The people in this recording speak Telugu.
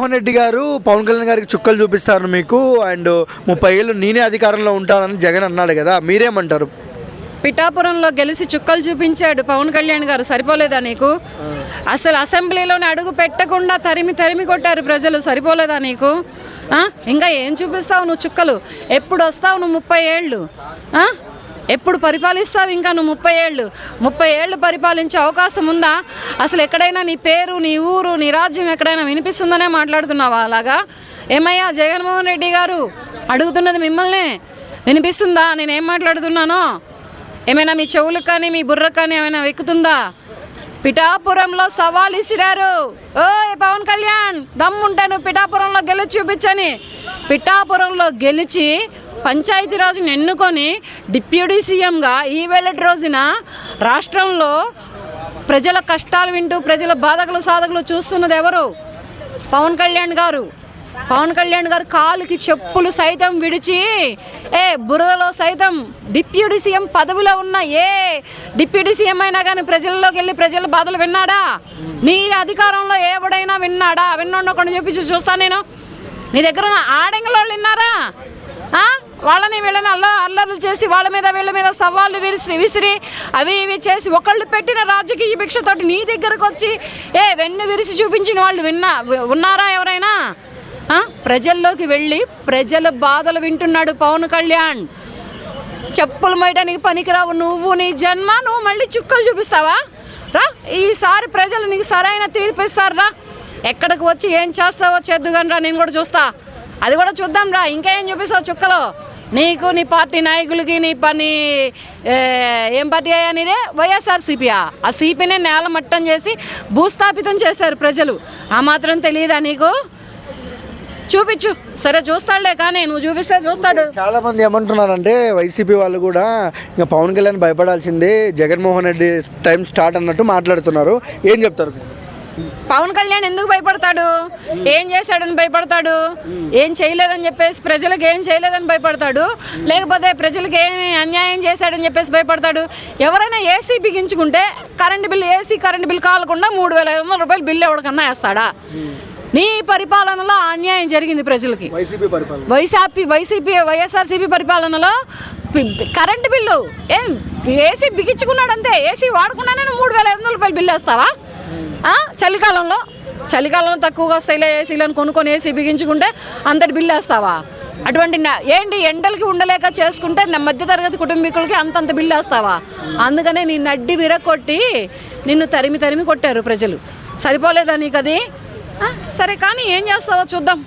జగన్మోహన్ రెడ్డి గారు పవన్ కళ్యాణ్ గారికి చుక్కలు చూపిస్తారు మీకు. అండ్ ముప్పై ఏళ్ళు నేనే అధికారంలో ఉంటానని జగన్ అన్నాడు కదా మీరేమంటారు? పిఠాపురంలో గెలిచి చుక్కలు చూపించాడు పవన్ కళ్యాణ్ గారు సరిపోలేదా నీకు? అసలు అసెంబ్లీలోనే అడుగు పెట్టకుండా తరిమి తరిమి కొట్టారు ప్రజలు సరిపోలేదా నీకు? ఇంకా ఏం చూపిస్తావు నువ్వు చుక్కలు? ఎప్పుడు వస్తావు నువ్వు ముప్పై ఏళ్ళు? ఎప్పుడు పరిపాలిస్తావు? ఇంకా నువ్వు ముప్పై ఏళ్ళు. ముప్పై ఏళ్ళు పరిపాలించే అవకాశం ఉందా? అసలు ఎక్కడైనా నీ పేరు నీ ఊరు నీ రాజ్యం ఎక్కడైనా వినిపిస్తుందనే మాట్లాడుతున్నావా అలాగా? ఏమయ్యా జగన్మోహన్ రెడ్డి గారు అడుగుతున్నది మిమ్మల్నే. వినిపిస్తుందా? నేనేం మాట్లాడుతున్నానో? ఏమైనా మీ చెవులకు కానీ మీ బుర్ర కానీ ఏమైనా వెక్కుతుందా? పిఠాపురంలో సవాల్ ఇసిరారు. ఓ పవన్ కళ్యాణ్ దమ్ముంటాను పిఠాపురంలో గెలిచి చూపించని. పిఠాపురంలో గెలిచి పంచాయతీ రాజుని ఎన్నుకొని డిప్యూటీ సీఎంగా ఈ వేళటి రోజున రాష్ట్రంలో ప్రజల కష్టాలు వింటూ ప్రజల బాధకులు సాధకులు చూస్తున్నది ఎవరు? పవన్ కళ్యాణ్ గారు. పవన్ కళ్యాణ్ గారు కాలుకి చెప్పులు సైతం విడిచి ఏ బురదలో సైతం డిప్యూటీ సీఎం పదవిలో ఉన్న ఏ డిప్యూటీ సీఎం అయినా కానీ ప్రజల్లోకి వెళ్ళి ప్రజల బాధలు విన్నాడా? నీ అధికారంలో ఎవడైనా విన్నాడా? విన్నాడు ఒకటి చెప్పించి చూస్తాను నేను. నీ దగ్గర ఉన్న ఆడంగుల వాళ్ళు విన్నారా వాళ్ళని వీళ్ళని అల్ల అల్లర్లు చేసి వాళ్ళ మీద వీళ్ళ మీద సవాళ్ళు విరిసి విసిరి అవి ఇవి చేసి ఒకళ్ళు పెట్టిన రాజకీయ భిక్షతోటి నీ దగ్గరకు వచ్చి ఏ వెన్ను విరిసి చూపించిన వాళ్ళు విన్నా ఉన్నారా ఎవరైనా? ప్రజల్లోకి వెళ్ళి ప్రజల బాధలు వింటున్నాడు పవన్ కళ్యాణ్. చెప్పులు మోయడానికి పనికిరావు నువ్వు నీ జన్మ నువ్వు మళ్ళీ చుక్కలు చూపిస్తావా? రా ఈసారి ప్రజలు నీకు సరైన తీర్పిస్తారు రా ఎక్కడికి వచ్చి ఏం చేస్తావో చేద్దుగాని రా నేను కూడా చూస్తా. అది కూడా చూద్దాం రా ఇంకేం చూపిస్తావు చుక్కలో? నీకు నీ పార్టీ నాయకులకి నీ పని ఏం పార్టీ అయ్యా నీదే? వైఎస్ఆర్ సిపియా ఆ. సిపినే నేల మట్టం చేసి భూస్థాపితం చేశారు ప్రజలు. ఆ మాత్రం తెలియదా నీకు? చూపించు సరే చూస్తాడులే కానీ నువ్వు చూపిస్తే చూస్తాడు. చాలా మంది ఏమంటున్నారంటే వైసీపీ వాళ్ళు కూడా ఇంకా పవన్ కళ్యాణ్ భయపడాల్సిందే జగన్మోహన్ రెడ్డి టైం స్టార్ట్ అన్నట్టు మాట్లాడుతున్నారు. ఏం చెప్తారు? పవన్ కళ్యాణ్ ఎందుకు భయపడతాడు? ఏం చేశాడని భయపడతాడు? ఏం చేయలేదని చెప్పేసి ప్రజలకు ఏం చేయలేదని భయపడతాడు? లేకపోతే ప్రజలకు ఏం అన్యాయం చేశాడని చెప్పేసి భయపడతాడు? ఎవరైనా AC బిగించుకుంటే current bill AC current bill కాలకుండా మూడు వేల ఐదు వందల రూపాయలు బిల్లు ఎవరికన్నా వేస్తాడా? నీ పరిపాలనలో అన్యాయం జరిగింది ప్రజలకి. వైసీపీ వైసీపీ వైఎస్ఆర్సీపీ పరిపాలనలో కరెంటు బిల్లు ఏం? ఏసీ బిగించుకున్నాడు అంతే ఏసీ వాడకుండానే మూడు వేల ఐదు వందల రూపాయలు బిల్లు వేస్తావా? చలికాలంలో? చలికాలంలో తక్కువగా వస్తాయిలే ఏసీలను కొనుక్కొని ఏసీ బిగించుకుంటే అంతటి బిల్లు వేస్తావా? అటువంటి ఏంటి ఎండలకి ఉండలేక చేసుకుంటే నా మధ్యతరగతి కుటుంబీకులకి అంతంత బిల్లు వేస్తావా? అందుకనే నీ నడ్డి విరగొట్టి నిన్ను తరిమి తరిమి కొట్టారు ప్రజలు. సరిపోలేదా నీకు అది సరే కానీ ఏం చేస్తావో చూద్దాం.